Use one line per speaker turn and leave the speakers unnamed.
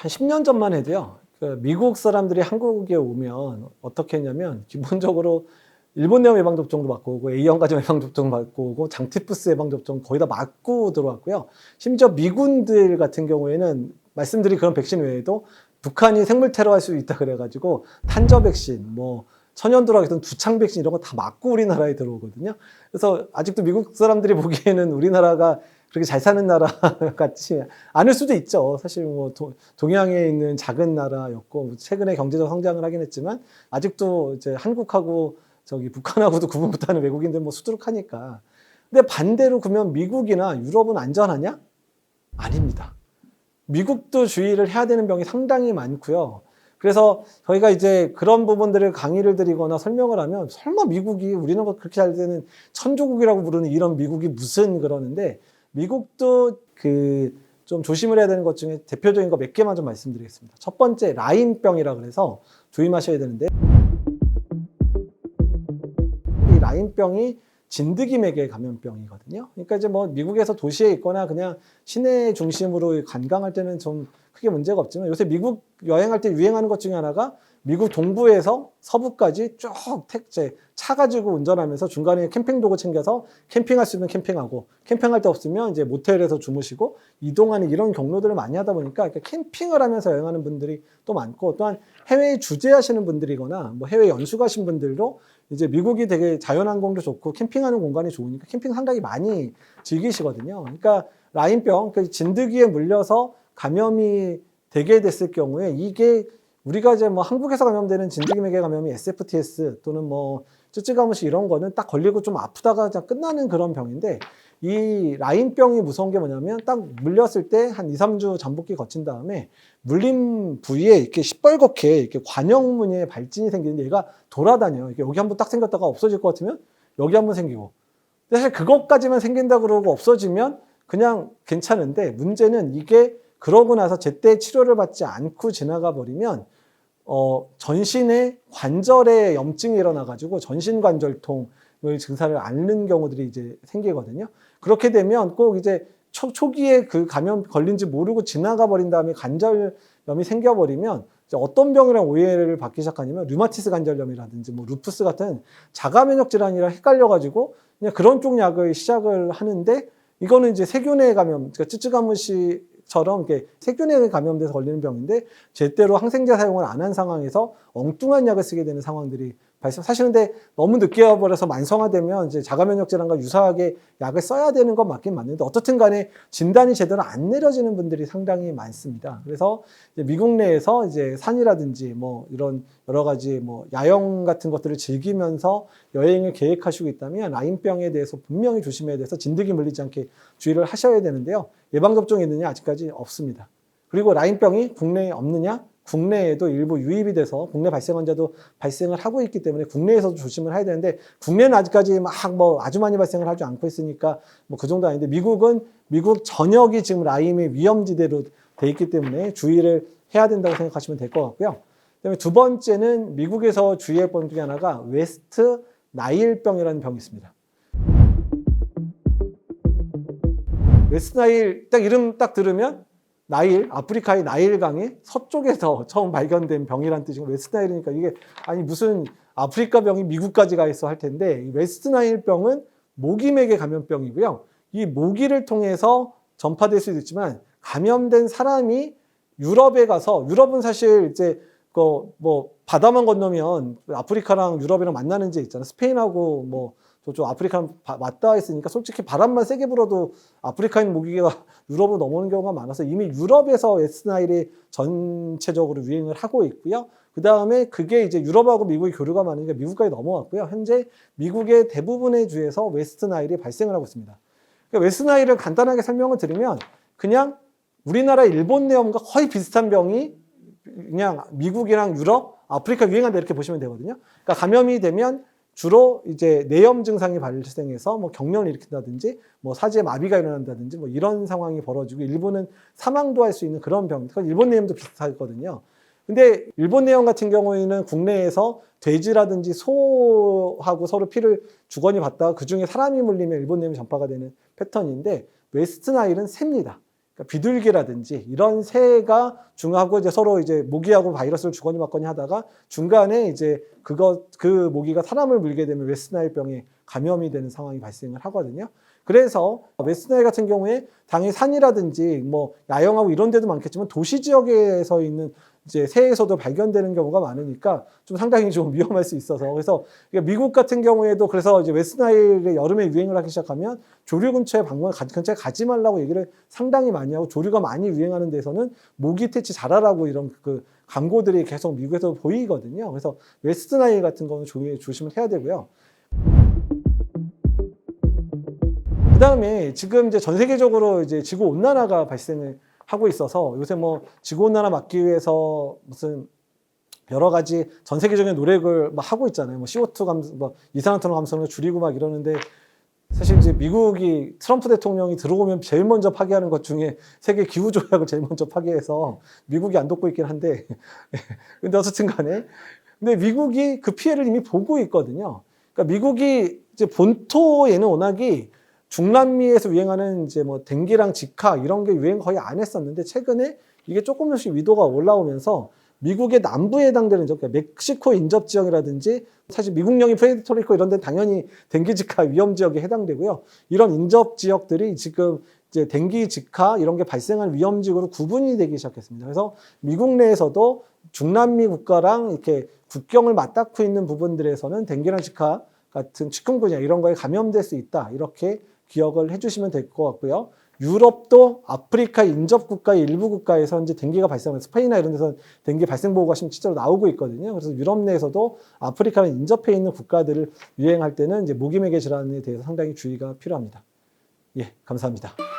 한 10년 전만 해도요. 그 미국 사람들이 한국에 오면 어떻게 했냐면 기본적으로 일본 내염 예방 접종도 맞고 오고 A형 가정 예방 접종 맞고 오고 장티푸스 예방 접종 거의 다 맞고 들어왔고요. 심지어 미군들 같은 경우에는 말씀드린 그런 백신 외에도 북한이 생물 테러할 수 있다 그래가지고 탄저 백신, 뭐 천연두락 같은 두창 백신 이런 거 다 맞고 우리나라에 들어오거든요. 그래서 아직도 미국 사람들이 보기에는 우리나라가 그렇게 잘 사는 나라 같지 않을 수도 있죠. 사실 뭐 도- 동양에 있는 작은 나라였고 최근에 경제적 성장을 하긴 했지만 아직도 이제 한국하고 저기 북한하고도 구분 못하는 외국인들 뭐 수두룩하니까. 근데 반대로 그러면 미국이나 유럽은 안전하냐? 아닙니다. 미국도 주의를 해야 되는 병이 상당히 많고요. 그래서 저희가 이제 그런 부분들을 강의를 드리거나 설명을 하면 설마 미국이 우리나라 그렇게 잘 되는 천조국이라고 부르는 이런 미국이 무슨 그러는데 미국도 그 좀 조심을 해야 되는 것 중에 대표적인 거 몇 개만 좀 말씀드리겠습니다. 첫 번째 라인병이라 그래서 조심하셔야 되는데 이 라인병이 진드기맥의 감염병이거든요. 그러니까 이제 뭐 미국에서 도시에 있거나 그냥 시내 중심으로 관광할 때는 좀 크게 문제가 없지만 요새 미국 여행할 때 유행하는 것 중에 하나가 미국 동부에서 서부까지 쭉 택제 차 가지고 운전하면서 중간에 캠핑 도구 챙겨서 캠핑할 수 있는 캠핑하고 캠핑할 데 없으면 이제 모텔에서 주무시고 이동하는 이런 경로들을 많이 하다 보니까 캠핑을 하면서 여행하는 분들이 또 많고 또한 해외에 주재하시는 분들이거나 뭐 해외 연수 가신 분들도 이제 미국이 되게 자연환경도 좋고 캠핑하는 공간이 좋으니까 캠핑 상당히 많이 즐기시거든요. 그러니까 라인병, 그 진드기에 물려서 감염이 되게 됐을 경우에 이게 우리가 이제 뭐 한국에서 감염되는 진드기맥의 감염이 SFTS 또는 뭐 쯔쯔가무시 이런 거는 딱 걸리고 좀 아프다가 그냥 끝나는 그런 병인데 이 라인병이 무서운 게 뭐냐면 딱 물렸을 때 한 2, 3주 잠복기 거친 다음에 물린 부위에 이렇게 시뻘겋게 이렇게 관형무늬의 발진이 생기는데 얘가 돌아다녀요. 여기 한번 딱 생겼다가 없어질 것 같으면 여기 한번 생기고. 사실 그것까지만 생긴다 그러고 없어지면 그냥 괜찮은데 문제는 이게 그러고 나서 제때 치료를 받지 않고 지나가 버리면 어, 전신에 관절에 염증이 일어나가지고 전신관절통을 증사를 앓는 경우들이 이제 생기거든요. 그렇게 되면 꼭 이제 초, 초기에 그 감염 걸린지 모르고 지나가 버린 다음에 관절염이 생겨버리면 어떤 병이랑 오해를 받기 시작하냐면 류마티스 관절염이라든지 뭐 루푸스 같은 자가 면역 질환이랑 헷갈려가지고 그냥 그런 쪽 약을 시작을 하는데 이거는 이제 세균에 감염, 그러니까 쯔쯔가무시 처럼 이렇게 세균에 감염돼서 걸리는 병인데 제대로 항생제 사용을 안 한 상황에서 엉뚱한 약을 쓰게 되는 상황들이 발생. 사실 근데 너무 늦게 와버려서 만성화되면 이제 자가면역 질환과 유사하게 약을 써야 되는 건 맞긴 맞는데 어떻든 간에 진단이 제대로 안 내려지는 분들이 상당히 많습니다. 그래서 미국 내에서 이제 산이라든지 뭐 이런 여러 가지 뭐 야영 같은 것들을 즐기면서 여행을 계획하시고 있다면 라인병에 대해서 분명히 조심해야 돼서 진드기 물리지 않게 주의를 하셔야 되는데요. 예방접종이 있느냐 아직까지 없습니다. 그리고 라인병이 국내에 없느냐? 국내에도 일부 유입이 돼서 국내 발생 환자도 발생을 하고 있기 때문에 국내에서도 조심을 해야 되는데 국내는 아직까지 막 뭐 아주 많이 발생을 하지 않고 있으니까 뭐 그 정도 아닌데 미국은 미국 전역이 지금 라임의 위험지대로 돼 있기 때문에 주의를 해야 된다고 생각하시면 될 것 같고요. 그다음에 두 번째는 미국에서 주의할 법 중에 하나가 웨스트 나일병이라는 병이 있습니다. 웨스트 나일 딱 이름 딱 들으면 나일 아프리카의 나일강의 서쪽에서 처음 발견된 병이란 뜻이고 웨스트 나일이니까 이게 아니 무슨 아프리카 병이 미국까지 가 있어 할 텐데 이 웨스트 나일 병은 모기맥의 감염병이고요. 이 모기를 통해서 전파될 수도 있지만 감염된 사람이 유럽에 가서 유럽은 사실 이제 그 뭐 바다만 건너면 아프리카랑 유럽이랑 만나는 지 있잖아. 스페인하고 뭐 저쪽 아프리카랑 바- 맞닿아 있으니까 솔직히 바람만 세게 불어도 아프리카 있는 모기가 유럽으로 넘어오는 경우가 많아서 이미 유럽에서 웨스트나일이 전체적으로 유행을 하고 있고요. 그 다음에 그게 이제 유럽하고 미국의 교류가 많으니까 미국까지 넘어왔고요. 현재 미국의 대부분의 주에서 웨스트 나일이 발생을 하고 있습니다. 그러니까 웨스트 나일을 간단하게 설명을 드리면 그냥 우리나라 일본 내염과 거의 비슷한 병이 그냥 미국이랑 유럽, 아프리카 유행한다 이렇게 보시면 되거든요. 그러니까 감염이 되면 주로 이제 내염 증상이 발생해서 뭐 경련을 일으킨다든지 뭐 사지에 마비가 일어난다든지 뭐 이런 상황이 벌어지고 일본은 사망도 할 수 있는 그런 병. 그건 일본 내염도 비슷하거든요. 근데 일본 내염 같은 경우에는 국내에서 돼지라든지 소하고 서로 피를 주거니 받다가 그 중에 사람이 물리면 일본 내염이 전파가 되는 패턴인데 웨스트 나일은 셉니다. 그러니까 비둘기라든지 이런 새가 중하고 이제 서로 이제 모기하고 바이러스를 주거니 받거니 하다가 중간에 이제 그거 그 모기가 사람을 물게 되면 웨스트나일병에 감염이 되는 상황이 발생을 하거든요. 그래서 웨스트나일 같은 경우에 당연히 산이라든지 뭐 야영하고 이런 데도 많겠지만 도시 지역에서 있는 이제 새에서도 발견되는 경우가 많으니까 좀 상당히 좀 위험할 수 있어서 그래서 이게 미국 같은 경우에도 그래서 이제 웨스트나일의 여름에 유행을 하기 시작하면 조류 근처에 방문 가- 근처에 가지 말라고 얘기를 상당히 많이 하고 조류가 많이 유행하는 데서는 모기 퇴치 잘하라고 이런 그 광고들이 계속 미국에서 보이거든요. 그래서 웨스트나일 같은 거는 조- 조심을 해야 되고요. 그 다음에 지금 이제 전 세계적으로 이제 지구 온난화가 발생을 하고 있어서 요새 뭐 지구 온난화 막기 위해서 무슨 여러 가지 전 세계적인 노력을 막 하고 있잖아요. 뭐 CO2 감소, 뭐 이산화탄소 감소를 줄이고 막 이러는데 사실 이제 미국이 트럼프 대통령이 들어오면 제일 먼저 파기하는 것 중에 세계 기후 조약을 제일 먼저 파기해서 미국이 안 돕고 있긴 한데 근데 어쨌든 간에 근데 미국이 그 피해를 이미 보고 있거든요. 그러니까 미국이 이제 본토에는 워낙이 중남미에서 유행하는 이제 뭐 댕기랑 지카 이런 게 유행 거의 안 했었는데 최근에 이게 조금씩 위도가 올라오면서 미국의 남부에 해당되는 지역, 그러니까 멕시코 인접 지역이라든지 사실 미국령인 푸에르토리코 이런 데 당연히 댕기 지카 위험 지역에 해당되고요. 이런 인접 지역들이 지금 이제 댕기 지카 이런 게 발생할 위험 지역으로 구분이 되기 시작했습니다. 그래서 미국 내에서도 중남미 국가랑 이렇게 국경을 맞닿고 있는 부분들에서는 댕기랑 지카 같은 치kun구냐 이런 거에 감염될 수 있다. 이렇게 기억을 해주시면 될 것 같고요. 유럽도 아프리카 인접 국가의 일부 국가에서 이제 댕기가 발생하면 스페인이나 이런 데서 댕기 발생 보고가 지금 실제로 나오고 있거든요. 그래서 유럽 내에서도 아프리카랑 인접해 있는 국가들을 유행할 때는 이제 모기매개 질환에 대해서 상당히 주의가 필요합니다. 예, 감사합니다.